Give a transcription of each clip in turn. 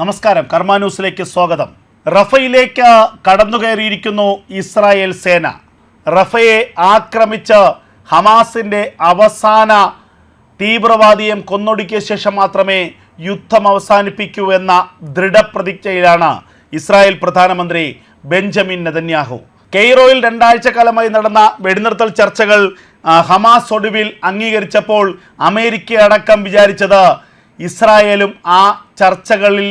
നമസ്കാരം. കർമ്മ ന്യൂസിലേക്ക് സ്വാഗതം. റഫയിലേക്ക് കടന്നുകയറിയിരിക്കുന്നു ഇസ്രായേൽ സേന. റഫയെ ആക്രമിച്ച് ഹമാസിന്റെ അവസാന തീവ്രവാദിയെ കൊന്നൊടുക്കിയ ശേഷം മാത്രമേ യുദ്ധം അവസാനിപ്പിക്കൂ എന്ന ദൃഢപ്രതിജ്ഞയിലാണ് ഇസ്രായേൽ പ്രധാനമന്ത്രി ബെഞ്ചമിൻ നെതന്യാഹു. കെയ്റോയിൽ രണ്ടാഴ്ച കാലമായി നടന്ന വെടിനിർത്തൽ ചർച്ചകൾ ഹമാസ് ഒടുവിൽ അംഗീകരിച്ചപ്പോൾ അമേരിക്ക അടക്കം വിചാരിച്ചത് ഇസ്രായേലും ആ ചർച്ചകളിൽ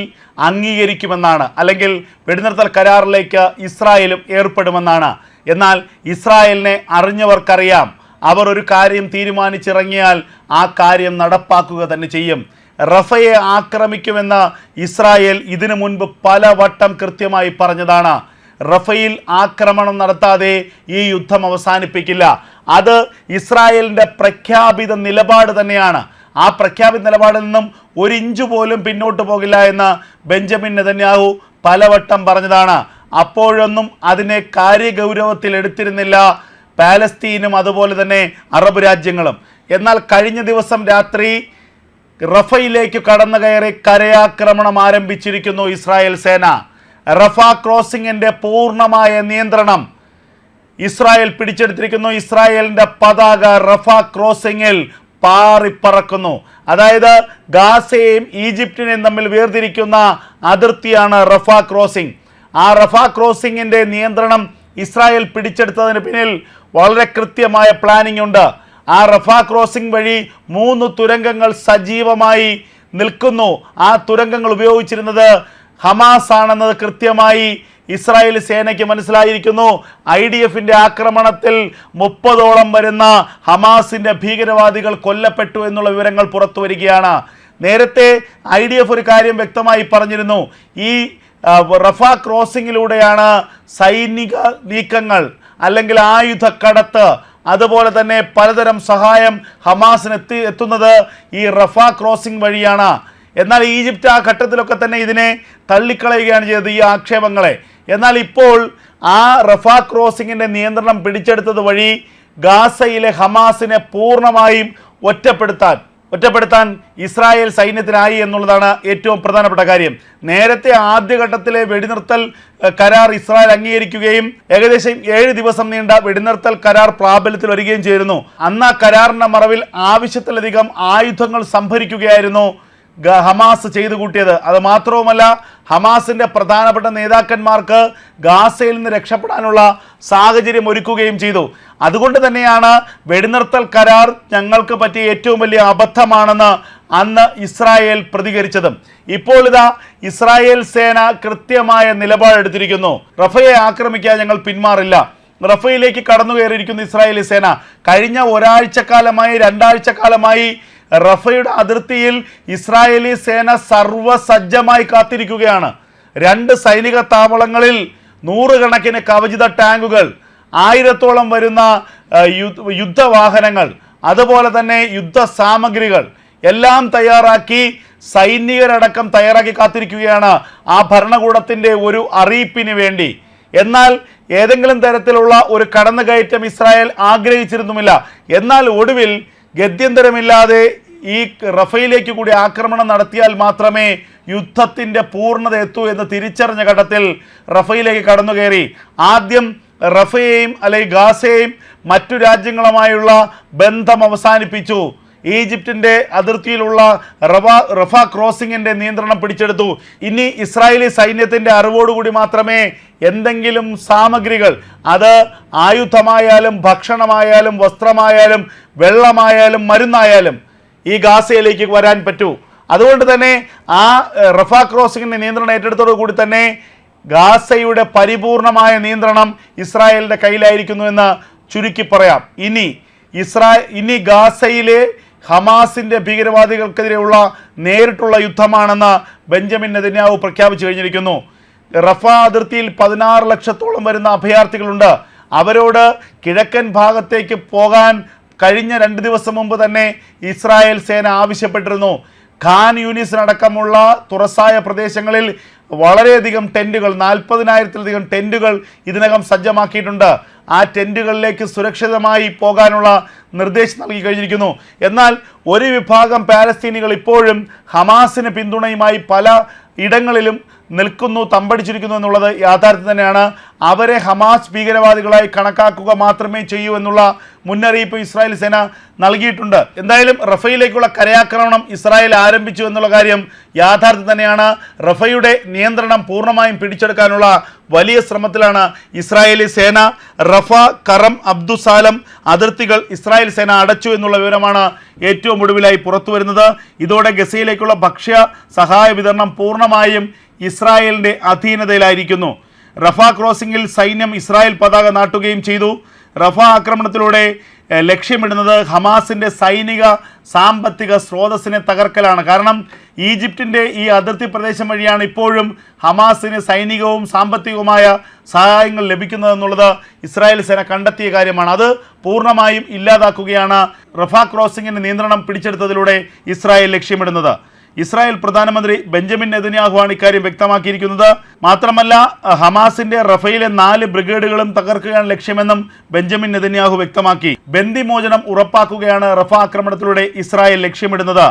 അംഗീകരിക്കുമെന്നാണ്. അല്ലെങ്കിൽ വെടിനിർത്തൽ കരാറിലേക്ക് ഇസ്രായേലും ഏർപ്പെടുമെന്നാണ്. എന്നാൽ ഇസ്രായേലിനെ അറിഞ്ഞവർക്കറിയാം. അവർ ഒരു കാര്യം തീരുമാനിച്ചിറങ്ങിയാൽ ആ കാര്യം നടപ്പാക്കുക തന്നെ ചെയ്യും. റഫയെ ആക്രമിക്കുമെന്ന് ഇസ്രായേൽ ഇതിനു മുൻപ് പലവട്ടം കൃത്യമായി പറഞ്ഞതാണ്. റഫയിൽ ആക്രമണം നടത്താതെ ഈ യുദ്ധം അവസാനിപ്പിക്കില്ല. അത് ഇസ്രായേലിന്റെ പ്രഖ്യാപിത നിലപാട് തന്നെയാണ്. ആ പ്രഖ്യാപിത നിലപാടിൽ നിന്നും ഒരു ഇഞ്ച് പോലും പിന്നോട്ട് പോകില്ല എന്ന് ബെഞ്ചമിൻ നെതന്യാഹു പലവട്ടം പറഞ്ഞതാണ്. അപ്പോഴൊന്നും അതിനെ കാര്യഗൗരവത്തിൽ എടുത്തിരുന്നില്ല പാലസ്തീനും അതുപോലെ തന്നെ അറബ് രാജ്യങ്ങളും. എന്നാൽ കഴിഞ്ഞ ദിവസം രാത്രി റഫയിലേക്ക് കടന്നു കയറി കരയാക്രമണം ആരംഭിച്ചിരിക്കുന്നു ഇസ്രായേൽ സേന. റഫ ക്രോസിംഗിന്റെ പൂർണമായ നിയന്ത്രണം ഇസ്രായേൽ പിടിച്ചെടുത്തിരിക്കുന്നു. ഇസ്രായേലിന്റെ പതാക റഫ ക്രോസിംഗിൽ പാറിപ്പറക്കുന്നു. അതായത് ഗാസയും ഈജിപ്തിനെയും തമ്മിൽ വേർതിരിക്കുന്ന അതിർത്തിയാണ് റഫ ക്രോസിംഗ്. ആ റഫ ക്രോസിംഗിന്റെ നിയന്ത്രണം ഇസ്രായേൽ പിടിച്ചെടുത്തതിന് പിന്നിൽ വളരെ കൃത്യമായ പ്ലാനിംഗ് ഉണ്ട്. ആ റഫ ക്രോസിംഗ് വഴി മൂന്ന് തുരങ്കങ്ങൾ സജീവമായി നിൽക്കുന്നു. ആ തുരങ്കങ്ങൾ ഉപയോഗിച്ചിരുന്നത് ഹമാസ് ആണെന്നത് കൃത്യമായി ഇസ്രായേൽ സേനയ്ക്ക് മനസ്സിലായിരിക്കുന്നു ഐ ഡി എഫിന്റെ ആക്രമണത്തിൽ മുപ്പതോളം വരുന്ന ഹമാസിന്റെ ഭീകരവാദികൾ കൊല്ലപ്പെട്ടു എന്നുള്ള വിവരങ്ങൾ പുറത്തു വരികയാണ്. നേരത്തെ ഐ ഡി എഫ് ഒരു കാര്യം വ്യക്തമായി പറഞ്ഞിരുന്നു. ഈ റഫ ക്രോസിങ്ങിലൂടെയാണ് സൈനിക നീക്കങ്ങൾ അല്ലെങ്കിൽ ആയുധ കടത്ത് അതുപോലെ തന്നെ പലതരം സഹായം ഹമാസിന് എത്തി എത്തുന്നത് ഈ റഫ ക്രോസിംഗ് വഴിയാണ്. എന്നാൽ ഈജിപ്ത് ആ ഘട്ടത്തിലൊക്കെ തന്നെ ഇതിനെ തള്ളിക്കളയുകയാണ് ചെയ്തത് ഈ ആക്ഷേപങ്ങളെ. എന്നാൽ ഇപ്പോൾ ആ റഫാ ക്രോസിങ്ങിന്റെ നിയന്ത്രണം പിടിച്ചെടുത്തത് വഴി ഗാസയിലെ ഹമാസിനെ പൂർണമായും ഒറ്റപ്പെടുത്താൻ ഒറ്റപ്പെടുത്താൻ ഇസ്രായേൽ സൈന്യത്തിനായി എന്നുള്ളതാണ് ഏറ്റവും പ്രധാനപ്പെട്ട കാര്യം. നേരത്തെ ആദ്യഘട്ടത്തിലെ വെടിനിർത്തൽ കരാർ ഇസ്രായേൽ അംഗീകരിക്കുകയും ഏകദേശം ഏഴ് ദിവസം നീണ്ട വെടിനിർത്തൽ കരാർ പ്രാബല്യത്തിൽ വരികയും ചെയ്തിരുന്നു. അന്ന് ആ കരാറിന്റെ മറവിൽ ആവശ്യത്തിലധികം ആയുധങ്ങൾ സംഭരിക്കുകയായിരുന്നു ഹമാസ് ചെയ്തു കൂട്ടിയത്. അത് മാത്രവുമല്ല ഹമാസിന്റെ പ്രധാനപ്പെട്ട നേതാക്കന്മാർക്ക് ഗാസയിൽ നിന്ന് രക്ഷപ്പെടാനുള്ള സാഹചര്യം ഒരുക്കുകയും ചെയ്തു. അതുകൊണ്ട് തന്നെയാണ് വെടിനിർത്തൽ കരാർ ഞങ്ങൾക്ക് പറ്റിയ ഏറ്റവും വലിയ അബദ്ധമാണെന്ന് അന്ന് ഇസ്രായേൽ പ്രതികരിച്ചതും. ഇപ്പോൾ ഇതാ ഇസ്രായേൽ സേന കൃത്യമായ നിലപാടെടുത്തിരിക്കുന്നു റഫയെ ആക്രമിക്കാൻ ഞങ്ങൾ പിന്മാറില്ല. റഫയിലേക്ക് കടന്നു കയറിയിരിക്കുന്ന ഇസ്രായേലി സേന കഴിഞ്ഞ ഒരാഴ്ചക്കാലമായി രണ്ടാഴ്ചക്കാലമായി റഫയുടെ അതിർത്തിയിൽ ഇസ്രായേലി സേന സർവസജ്ജമായി കാത്തിരിക്കുകയാണ്. രണ്ട് സൈനിക താവളങ്ങളിൽ നൂറുകണക്കിന് കവചിത ടാങ്കുകൾ ആയിരത്തോളം വരുന്ന യുദ്ധവാഹനങ്ങൾ അതുപോലെ തന്നെ യുദ്ധ സാമഗ്രികൾ എല്ലാം തയ്യാറാക്കി സൈനികരടക്കം തയ്യാറാക്കി കാത്തിരിക്കുകയാണ് ആ ഭരണകൂടത്തിന്റെ ഒരു അറിയിപ്പിന് വേണ്ടി. എന്നാൽ ഏതെങ്കിലും തരത്തിലുള്ള ഒരു കടന്നുകയറ്റം ഇസ്രായേൽ ആഗ്രഹിച്ചിരുന്നുമില്ല. എന്നാൽ ഒടുവിൽ ഗത്യന്തരമില്ലാതെ ഈ റഫയിലേക്ക് കൂടി ആക്രമണം നടത്തിയാൽ മാത്രമേ യുദ്ധത്തിന്റെ പൂർണത എത്തൂ എന്ന് തിരിച്ചറിഞ്ഞ ഘട്ടത്തിൽ റഫയിലേക്ക് കടന്നു കയറി ആദ്യം റഫയെയും അല്ലെങ്കിൽ ഗാസയെയും മറ്റു രാജ്യങ്ങളുമായുള്ള ബന്ധം അവസാനിപ്പിച്ചു. ഈജിപ്തിന്റെ അതിർത്തിയിലുള്ള റഫ റഫ ക്രോസിംഗിന്റെ നിയന്ത്രണം പിടിച്ചെടുത്തു. ഇനി ഇസ്രായേലി സൈന്യത്തിന്റെ അറിവോടുകൂടി മാത്രമേ എന്തെങ്കിലും സാമഗ്രികൾ അത് ആയുധമായാലും ഭക്ഷണമായാലും വസ്ത്രമായാലും വെള്ളമായാലും മരുന്നായാലും ഈ ഗാസയിലേക്ക് വരാൻ പറ്റൂ. അതുകൊണ്ട് തന്നെ ആ റഫ ക്രോസിംഗിന്റെ നിയന്ത്രണം ഏറ്റെടുത്തോടു കൂടി തന്നെ ഗാസയുടെ പരിപൂർണമായ നിയന്ത്രണം ഇസ്രായേലിന്റെ കയ്യിലായിരിക്കുന്നു എന്ന് ചുരുക്കി പറയാം. ഇനി ഇസ്രായേൽ ഇനി ഗാസയിലെ ഹമാസിന്റെ ഭീകരവാദികൾക്കെതിരെയുള്ള നേരിട്ടുള്ള യുദ്ധമാണെന്ന് ബെഞ്ചമിൻ നെതന്യാഹു പ്രഖ്യാപിച്ചു കഴിഞ്ഞിരിക്കുന്നു. റഫ അതിർത്തിയിൽ പതിനാറ് ലക്ഷത്തോളം വരുന്ന അഭയാർത്ഥികളുണ്ട്. അവരോട് കിഴക്കൻ ഭാഗത്തേക്ക് പോകാൻ കഴിഞ്ഞ രണ്ട് ദിവസം മുമ്പ് തന്നെ ഇസ്രായേൽ സേന ആവശ്യപ്പെട്ടിരുന്നു. ഖാൻ യൂനിസിനടക്കമുള്ള തുറസായ പ്രദേശങ്ങളിൽ വളരെയധികം ടെന്റുകൾ നാൽപ്പതിനായിരത്തിലധികം ടെന്റുകൾ ഇതിനകം സജ്ജമാക്കിയിട്ടുണ്ട്. ആ ടെന്റുകളിലേക്ക് സുരക്ഷിതമായി പോകാനുള്ള നിർദ്ദേശം നൽകി കഴിഞ്ഞിരിക്കുന്നു. എന്നാൽ ഒരു വിഭാഗം പാലസ്തീനികൾ ഇപ്പോഴും ഹമാസിന് പിന്തുണയുമായി പല ഇടങ്ങളിലും നിൽക്കുന്നു തമ്പടിച്ചിരിക്കുന്നു എന്നുള്ളത് യാഥാർത്ഥ്യം തന്നെയാണ്. അവരെ ഹമാസ് ഭീകരവാദികളായി കണക്കാക്കുക മാത്രമേ ചെയ്യൂ എന്നുള്ള മുന്നറിയിപ്പ് ഇസ്രായേൽ സേന നൽകിയിട്ടുണ്ട്. എന്തായാലും റഫയിലേക്കുള്ള കരയാക്രമണം ഇസ്രായേൽ ആരംഭിച്ചു എന്നുള്ള കാര്യം യാഥാർത്ഥ്യം തന്നെയാണ്. റഫയുടെ നിയന്ത്രണം പൂർണമായും പിടിച്ചെടുക്കാനുള്ള വലിയ ശ്രമത്തിലാണ് ഇസ്രായേലി സേന. റഫ കറം അബ്ദുസാലം അതിർത്തികൾ ഇസ്രായേൽ സേന അടച്ചു എന്നുള്ള വിവരമാണ് ഏറ്റവും ഒടുവിലായി പുറത്തു വരുന്നത് ഇതോടെ ഗസയിലേക്കുള്ള ഭക്ഷ്യ സഹായ വിതരണം പൂർണമായും ഇസ്രായേലിന്റെ അധീനതയിലായിരിക്കുന്നു. റഫ ക്രോസിംഗിൽ സൈന്യം ഇസ്രായേൽ പതാക നാട്ടുകയും ചെയ്തു. റഫ ആക്രമണത്തിലൂടെ ലക്ഷ്യമിടുന്നത് ഹമാസിന്റെ സൈനിക സാമ്പത്തിക സ്രോതസ്സിനെ തകർക്കലാണ്. കാരണം ഈജിപ്തിന്റെ ഈ അതിർത്തി പ്രദേശം വഴിയാണ് ഇപ്പോഴും ഹമാസിന് സൈനികവും സാമ്പത്തികവുമായ സഹായങ്ങൾ ലഭിക്കുന്നതെന്നുള്ളത് ഇസ്രായേൽ സേന കണ്ടെത്തിയ കാര്യമാണ്. അത് പൂർണമായും ഇല്ലാതാക്കുകയാണ് റഫ ക്രോസിംഗിന്റെ നിയന്ത്രണം പിടിച്ചെടുത്തതിലൂടെ ഇസ്രായേൽ ലക്ഷ്യമിടുന്നത്. ഇസ്രായേൽ പ്രധാനമന്ത്രി ബെഞ്ചമിൻ നെതന്യാഹുവാണ് ഇക്കാര്യം വ്യക്തമാക്കിയിരിക്കുന്നത്. മാത്രമല്ല ഹമാസിന്റെ റഫയിലെ നാല് ബ്രിഗേഡുകളും തകർക്കുകയാണ് ലക്ഷ്യമെന്നും ബെഞ്ചമിൻ നെതന്യാഹു വ്യക്തമാക്കി. ബന്ദിമോചനം ഉറപ്പാക്കുകയാണ് റഫ ആക്രമണത്തിലൂടെ ഇസ്രായേൽ ലക്ഷ്യമിടുന്നത്.